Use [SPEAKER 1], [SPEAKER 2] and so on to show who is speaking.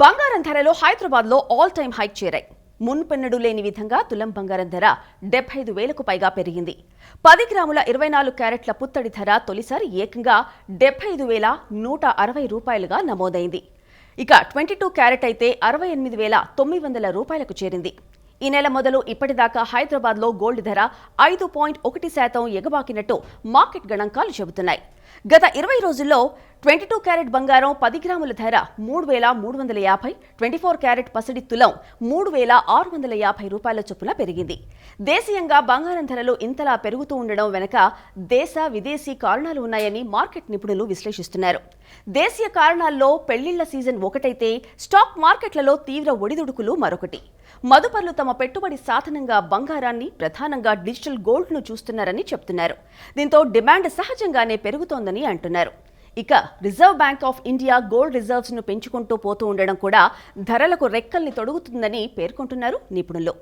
[SPEAKER 1] బంగారం ధరలో హైదరాబాద్లో ఆల్ టైమ్ హైక్ చేరాయి. మున్పెన్నడు లేని విధంగా తులం బంగారం ధర డెబ్బై ఐదు వేలకు పైగా పెరిగింది. పది గ్రాముల ఇరవై నాలుగు క్యారెట్ల పుత్తడి ధర తొలిసారి ఏకంగా డెబ్బై ఐదు వేల నూట అరవై రూపాయలుగా నమోదైంది. ఇక ట్వంటీ టూ క్యారెట్ అయితే అరవై ఎనిమిది వేల తొమ్మిది వందల రూపాయలకు చేరింది. ఈ నెల మొదలు ఇప్పటిదాకా హైదరాబాద్లో గోల్డ్ ధర ఐదు పాయింట్ ఒకటి శాతం ఎగబాకినట్టు మార్కెట్ గణాంకాలు చెబుతున్నాయి. గత ఇరవై రోజుల్లో ట్వంటీ టూ క్యారెట్ బంగారం పది గ్రాముల ధర మూడు వేల మూడు వందల యాభై ట్వంటీ ఫోర్ క్యారెట్ పసిడి తులం మూడు వేల ఆరు వందల యాభై రూపాయల చొప్పున పెరిగింది. దేశీయంగా బంగారం ధరలు ఇంతలా పెరుగుతూ ఉండడం వెనక దేశ విదేశీ కారణాలు ఉన్నాయని మార్కెట్ నిపుణులు విశ్లేషిస్తున్నారు. దేశీయ కారణాల్లో పెళ్ళిళ్ళ సీజన్ ఒకటైతే స్టాక్ మార్కెట్లలో తీవ్ర ఒడిదుడుకులు మరొకటి. మదుపర్లు తమ పెట్టుబడి సాధనంగా బంగారాన్ని ప్రధానంగా డిజిటల్ గోల్డ్ను చూస్తున్నారని చెప్తున్నారు. దీంతో డిమాండ్ సహజంగానే పెరుగుతోందని అంటున్నారు. ఇక reserve bank of India gold రిజర్వ్స్ను పెంచుకుంటూ పోతూ ఉండడం కూడా ధరలకు రెక్కల్ని తొడుగుతుందని పేర్కొంటున్నారు నిపుణులు.